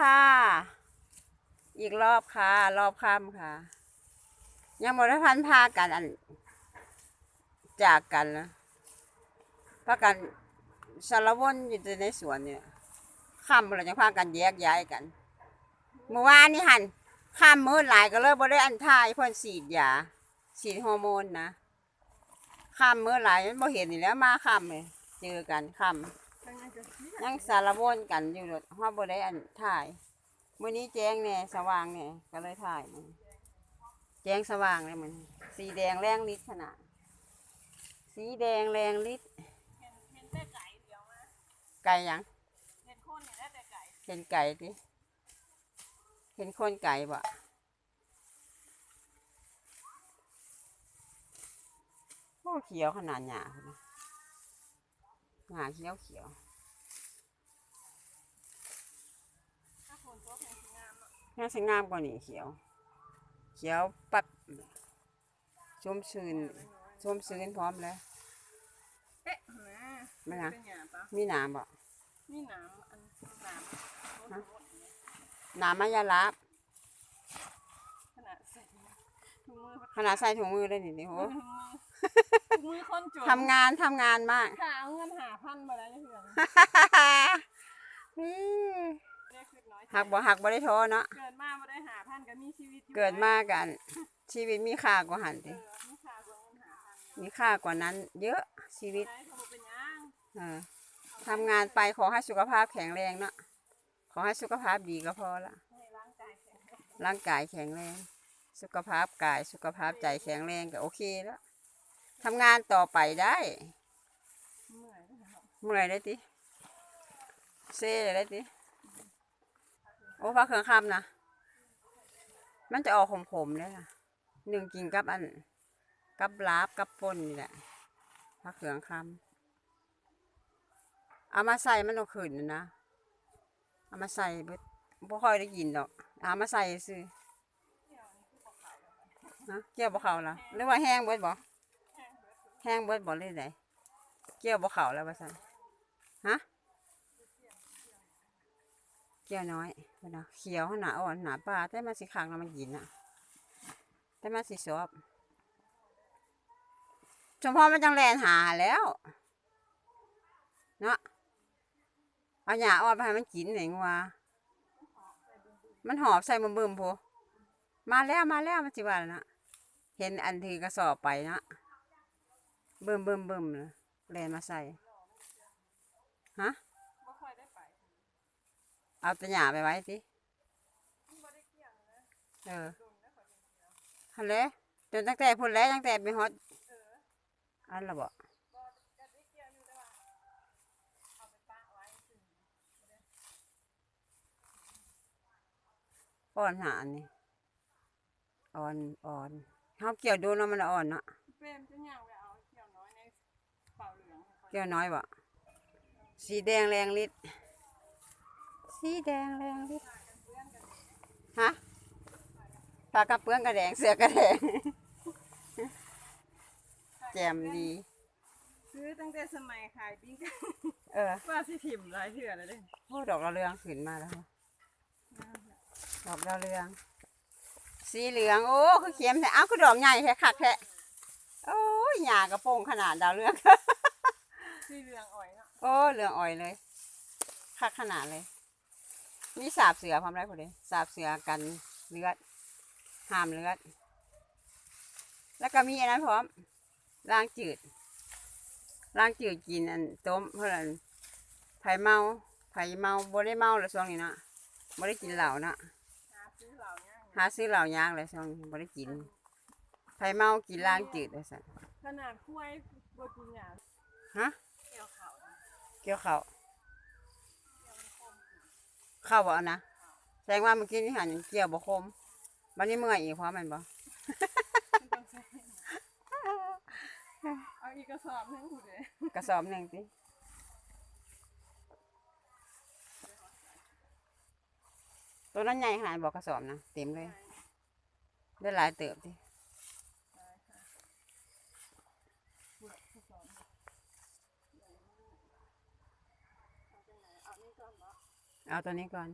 ค่ะ อีกรอบค่ะ รอบค่ำค่ะ ยังบ่ได้พันพากันอัน จากกันนะพากันสารวนอยู่ในสวนเนี่ยค่ำเราจะพากันแยกย้ายกันเมื่อวานนี่หันค่ำมืดหลายก็เลยบ่ได้อันทายพ่นฉีดยาฉีดฮอร์โมนนะค่ำมืดหลายมันบ่เห็นนี่แล้วมาค่ำเลยเจอกันค่ำ ยังสารวนกันอยู่เลยฮอดบ่ได้อันถ่ายมื้อนี้แจ้งแหน่สว่างแหน่ก็เลยถ่ายมันแจ้งสว่างเลยมันสีแดงแรงฤทธิ์ขนาดสีแดงแรงฤทธิ์เห็นเห็นแต่ไก่เดียวมาไก่ยังเห็นคนเนี่ยได้แต่ไก่เห็นไก่ดิเห็นคนไก่บ่โอ้เขียวขนาดหยาพุ่ หยาเขียวเขียวถ้าคนตัวแพงสิงามอะน่าสงามกว่านี่เขียว เขียวปัดชมชื่นชมชื่นพร้อมแล้ว เอ๊ะนะไม่นะ เป็นหยาปะมีหนามบ่นี่หน้ำอันหน้ำฮะหนามมายาลาบขนาดใส่ถุงมือขนาดใส่ถุงมือเลยนี่นี่โห ถุงมือถุง มือคนจนทำงานทำงานมากถ้าเอาเงินหาพันมาแล้วเนี่ยเพื่อนอืมได้คือน้อยหักบ่หักบ่ได้ท้อเนาะ เกิดมาไม่ได้หาพันก็มีชีวิตอยู่เกิดมากัน ชีวิตมีค่ากว่าหันเอติอมีค่ากว่าเงินหาพันมีค่ากว่านั้น เยอะชีวิตได้เขาบอกเป็นหยังเออทำงานไปขอให้สุขภาพแข็งแรงเนาะ ขอให้สุขภาพดีก็พอละ ให้ร่างกายแข็งแรงร่างกายแข็งแรง สุขภาพกายสุขภาพใจแข็งแรงก็โอเคแล้ว ทำงานต่อไปได้เมื่อยนะครับเมื่อยได้ติเซ่ได้ติโอ้พักเครื่องคำนะมันจะออกขมๆเลยนะหนึ่งกินกับอัน กับลาบกับป่นนี่แหละพักเครื่องคำเอามาใส่มันต้องขึ้นนะเอามาใส่เบิดบ่ค่อยได้กินดอกเอามาใส่ซื้อฮะเกี่ยวบ่เขาล่ะหรือว่าแห้งเบิดบ่ แห้งเบิดบ่เลยไดเกี่ยวบ่เขาแล้วว่าซั่นฮะเกี่ยวน้อยเพิ่นน่ะเขียวหนาอ่อนหนาปลาแต่มันสิคักแล้วมันกินน่ะ แต่มันสิสอบชมพ่อมันจังแลนหาแล้วเนาะเอาหญ้าอ่อนไปให้มันกินไหนงัวมันหอบใส่มือบึมพูมาแล้วมาแล้วมันสิว่าแล้วนะเห็นอันถือกระสอบไปนะ เบิ่มเบิ่มเบิ่มเลยแลนมาใส่ ฮะ บ่ค่อยได้ไปเอาตะหยาไปไว้สิบ่ได้เกี่ยวนะเออโดนแล้วขอเดียวฮันเลจนตั้งแต่พุ่นแล้วตั้งแต่ไปฮอดเอออันละบ่บ่จะได้เกี่ยวอยู่แต่ว่าเอาไปปะไว้ถึงอ่อนหาอันนี้อ่อนอ่อนเฮาเกี่ยวดนแล้วมันอ่อนเนาะเป็นจะย่างไปเอาเกี่ยวน้อยในเป่า เหลืองให้เกี่ยวน้อยบ่สีแดงแรงฤทธิ์สีแดงแรงฤทธิ์ฮะปลากระเปื้องกระแดงเสือกระแดง แจ่มดี ซื้อตั้งแต่สมัยขายปิ้งเออว่าสิถิ่มหลายเถื่อแล้วเด้โอ้ดอกดาวเรืองขึ้นมาแล้วค่ะดอกดาวเรือง สีเหลือง โอ้คือเขียมแท้อ้าวคือดอกใหญ่แท้คักแท้โอ้ยหญ้ากระโปรงขนาดดาวเรือง สีเหลืองอ่อยเนาะโอ้เหลืองอ่อยเลยคักขนาดเลย มีสาบเสือพร้อมได้พอดีสาบเสือกันเลือดห้ามเลือดแล้วก็มีอันนั้นพร้อมล้างจืดล้างจืดกินอันต้มเพื่อนไผ่เมาไผ่เมาบ่ได้เมาเลยช่วงนี้เนาะบ่ได้กินเหล้าเนาะหาซื้อเหล่านี้หาซื้อเหล้ายางเลยช่วงนี้บ่ได้กินไผ่เมากินล้างจืดเลยสันขนาดคุ้ยบ่กินหยาฮะ เกี่ยวเขานะ เกี่ยวข้าวข้าวบ่เอานะแสดงว่าเมื่อกี้นี่หันเกี่ยวบ่คมบัดนี้เมื่อยอีกเพราะมันบ่มันต้องใช้เอาอีกกระสอบหนึงผู้เด้กระสอบหนึ่งสิตัวนั้นใหญ่ขนาดบอกกระสอบนะเต็มเลย ได้หลายเติบดิ เอาตอนนี้ก่อน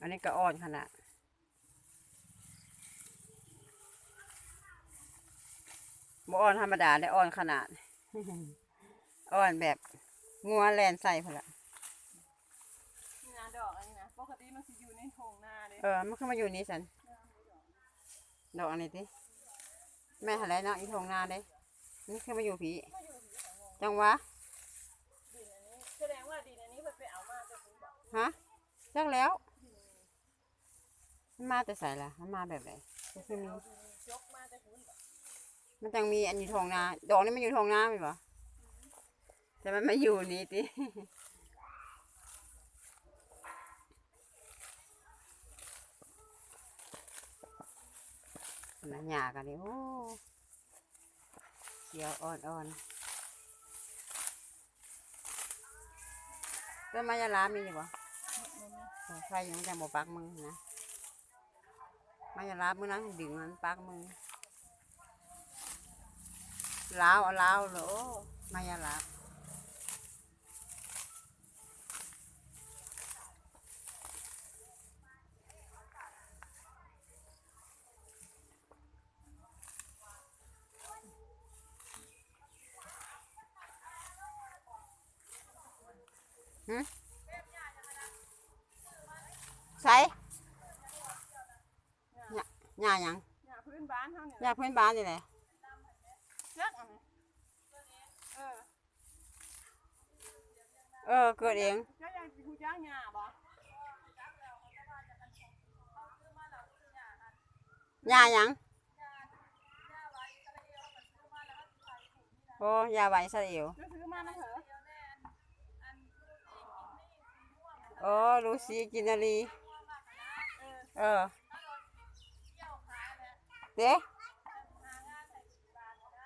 อันนี้ก็อ่อนขนาดบอ่อนธรรมดาได้อ่อนขนาด อ่อนแบบงัวแลนใส่พอละ เลยเออมันขึ้นมาอยู่นี่สันดอกอันนี้ติแม่หาอะไรเนาะอีทงนาเด้นี่ขึ้นมาอยู่ผีจังหวะดินอันนี้แสดงว่าดินอันนี้เพิ่นไปเอามาจากคุณบอกฮะจักแล้วมันมาแต่ใส่ละมันมาแบบไหนมันคือมีเอาดินยกมาจากคุณบอกมันจังมีอันอยู่ทงนา ดอกนี้มันอยู่ทงนาไหมบ่แต่มันมาอยู่นี่ติ นะหยากันนี่โอ้เขียวอ่อนๆต้นไม้ยาลามีอยู่บ่เออใครยังแต่บ่ปักมือนะไม้ยาลามือนั้นดึงมันปักมือลาวเอาลาวเลยโอ้ไม้ยาลา ใส่หญ้าหญ้าหยังหญ้าพื้นบ้านเฮาเนี่ยหญ้าพื้นบ้านนี่แหละเล็กอันนี้เออเออ เกิดเองเจ้าอยากสิฮู้จักหญ้าบ่หญ้าหยังโอ้ยาไหวสะเอวเจ้าซื้อมานะเหรอ โอ้ลูซีกินนารีเออเด้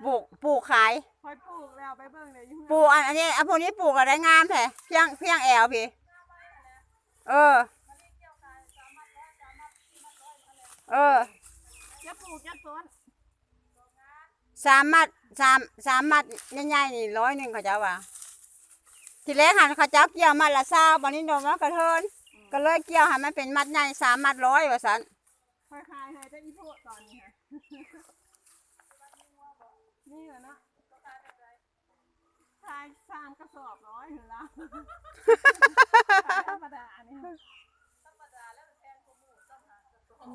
ปลูกปลูกขายคอยปลูกแล้วไปเบิ่งเลยอยู่ปลูกอันนี้อันพวกนี้ปลูกอะไรงามแท้เพียงเพียงแอวพี่เออ เออจะปลูกจักต้นสามมัดสามสามมัดใหญ่ๆนี่ร้อยหนึ่งเขาเจ้าว่า ทีแรกหันเขาเจ้าเกี่ยวมัดละเศร้าบันนี้โดนมากระเทินก็เลยเกี่ยวให้มันเป็นมัดใหญ่สามมัดร้อยว่าสันคอยขายให้ได้อีโพตอนนี้ฮะนี่เหรอเนาะขายสามกระสอบร้อยเหรอละขายธรรมดาอันนี้ธรรมดาแล้วแพงกว่าหมูต้องหากระสอบ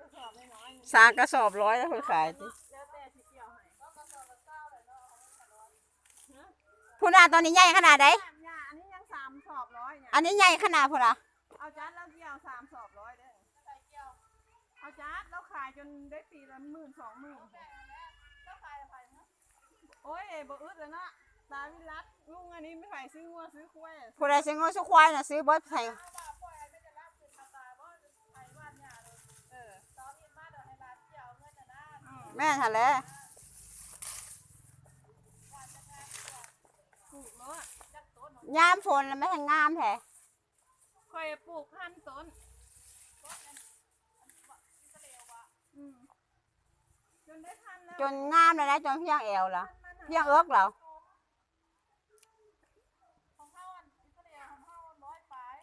กระสอบน้อยๆสามกระสอบร้อยแล้วคนขายติแล้วแต่ที่เกี่ยวให้ก็กระสอบละเก้าเลยเนาะ พูน่าตอนนี้ใหญ่ขนาดไหนยาอันนี้ยังสามสอบร้อยเนี่ยอันนี้ใหญ่ขนาดพูน่ะเอาจัดแล้วเกี่ยวสามสอบร้อยเด้อเอาจัดแล้วขายจนได้ปีละหมื่นสองหมื่นโอ้ยบ่อึดแล้วเนาะตาวิรัตลุงอันนี้ไม่ขายซื้อวัวซื้อควายผู้ใดซื้องูซื้อควายน่ะซื้อเบิดใส่เออตอนนี้มาเดี๋ยวให้ร้านเกี่ยวเงินนะนะแม่นหั่นแหละ ปลูกเนาะจักต้น ยามฝนแล้วไม่ให้งามแท้คอยปลูกพันต้นอืมจนได้พันแล้วจนงามเลยนะจนเพียงแอวแล้วเพียงเอิกแล้วของเขาอันอิสราเอลของเขาร้อยปลาย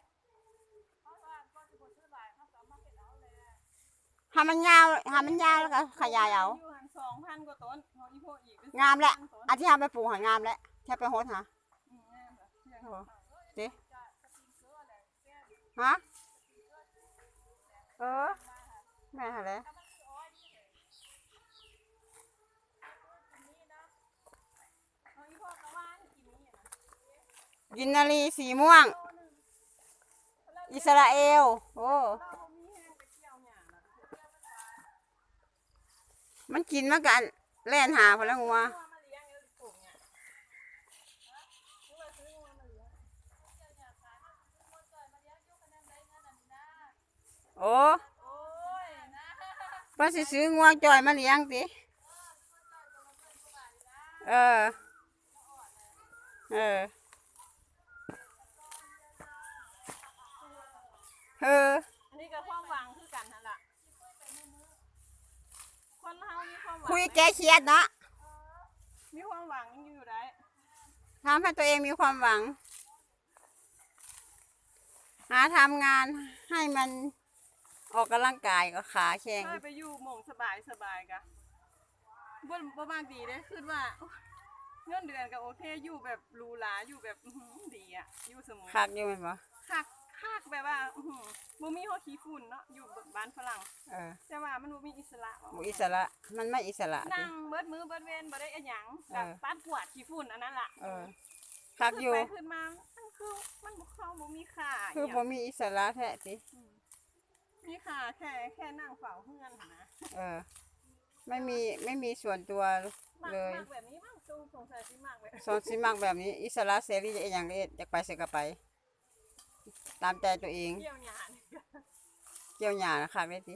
เขาว่าก็จะบ่ซื้อหลายเขาสามารถเก็บเอาเลยให้มันยาวให้มันยาวแล้วก็ขยายเอาอยู่หันสองพันกว่าต้นของอีโพอีกเป็นงามแหละ2,000ต้นอันที่ทำไปปลูกหางามแล้วแค่ไปโฮดหาอืมงาม เด้จะจะกินเสื้อะไรแก้ฮะเออแม่นหั่นและถ้ามันคืออ้อยนี่เลยกินนี่นะของอีโพก็ว่าให้กินนี่นะกินนารีสีม่วง อิสราเอล โอ้มันกินมากันแล่นหาพละงัวงัว โอ้โอ้ยนะป้าสิซื้องัวจอยมาเลี้ยงติเออ เออ เออ อันนี้ก็ความหวังคือกันนั่นล่ะคนเฮามีความหวังคุยแก้เครียดเนาะมีความหวังอยู่ได้ทำให้ตัวเองมีความหวังทหาทำงานให้มัน ออกกำลังกายก็ขาแข็งถ้าไปอยู่หมองสบายสบายกะบ่บ่มากดีเด้คือว่าโอ๊ยเงินเดือนก็โอเคอยู่แบบหรูหราอยู่แบบอื้อหือดีอะอยู่เสมอคักอยู่แมันบ่คักคักแบบว่าอื้อหือบ่มีหัวขี้ฝุ่นเนาะอยู่บ้านฝรั่ง เออแต่ว่ามันบ่มีอิสระว่าบ่อิสระ มันไม่อิสระตินั่งเบิดมือเบิดเวนบ่ได้อะหยังเอกับอปัดกวาดขี้ฝุ่นอันนั้นล่ะเออคักอยู่ขึ้นไปขึ้นมามันคือมันบ่เข้าบ่มีค่าคือหยังบ่มีอิสระแท้สิอืม มีค่าแค่แค่นั่งเฝ้าเฮือนหั่นนะเออ ไม่มีไม่มีส่วนตัวมากเลยมากแบบนี้มั่งสูงสงสัยสิมากแบบสอนสิมักแบบนี้ อิสระเสรีจะอย่างเอ็ดอยากไปเสกก็ไป ตามใจตัวเอง เกี่ยวหยานี่ก็เกี่ยวหญ้านะคักเลยติ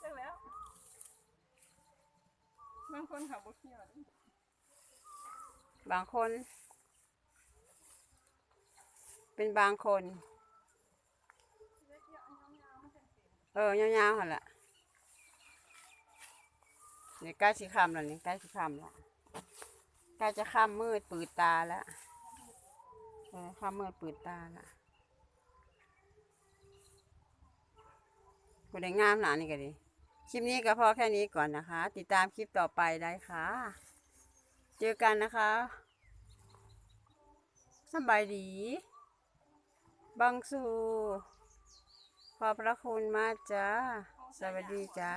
เลิกแล้วบางคนเขาบ่เกี่ยวเด้บางคน เป็นบางคน เลิกเกี่ยวอันยาวๆมัน เออยาวๆหันละนี่ใกล้สิค่ำแล้วนี่ใกล้สิค่ำแล้วใกล้จะค่ำมืดปืดตาแล้วเออค่ำมืดปืดตาล้วกูได้งามหนานนี่ก็ดีคลิปนี้ก็พอแค่นี้ก่อนนะคะ ติดตามคลิปต่อไปได้ค่ะ เจอกันนะคะสบายดีบังสู ขอบพระคุณมากจ้า สวัสดีจ้า